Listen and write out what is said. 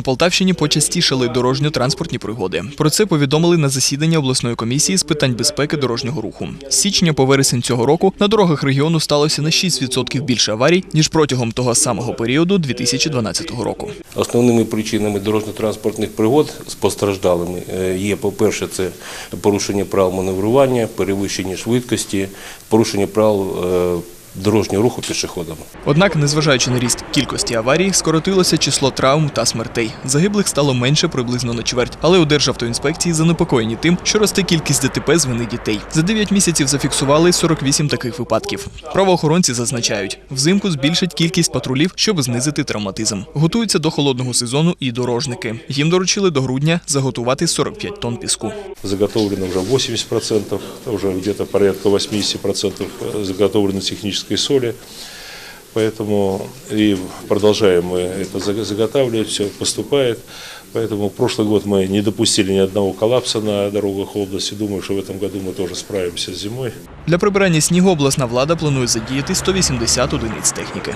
На Полтавщині почастішали дорожньо-транспортні пригоди. Про це повідомили на засіданні обласної комісії з питань безпеки дорожнього руху. З січня по вересень цього року на дорогах регіону сталося на 6% більше аварій ніж протягом того самого періоду 2012 року. Основними причинами дорожньо-транспортних пригод з постраждалими е, є, по-перше, це порушення правил маневрування, перевищення швидкості, порушення правил е, дорожнього руху пішоходами. Однак, незважаючи на ріст кількості аварій, скоротилося число травм та смертей. Загиблих стало менше приблизно на чверть. Але у Державтоінспекції занепокоєні тим, що росте кількість ДТП з вини дітей. За 9 місяців зафіксували 48 таких випадків. Правоохоронці зазначають, взимку збільшать кількість патрулів, щоб знизити травматизм. Готуються до холодного сезону і дорожники. Їм доручили до грудня заготувати 45 тонн піску. заготовлено уже 80%, уже где-то порядка 80% заготовлено технической соли. Поэтому и продолжаем мы это за- заготавливать, все поступает. Поэтому в прошлый год мы не допустили ни одного коллапса на дорогах области. Думаю, что в этом году мы тоже справимся с зимой. Для прибирання снігу обласна влада планує задіяти 180 одиниць техніки.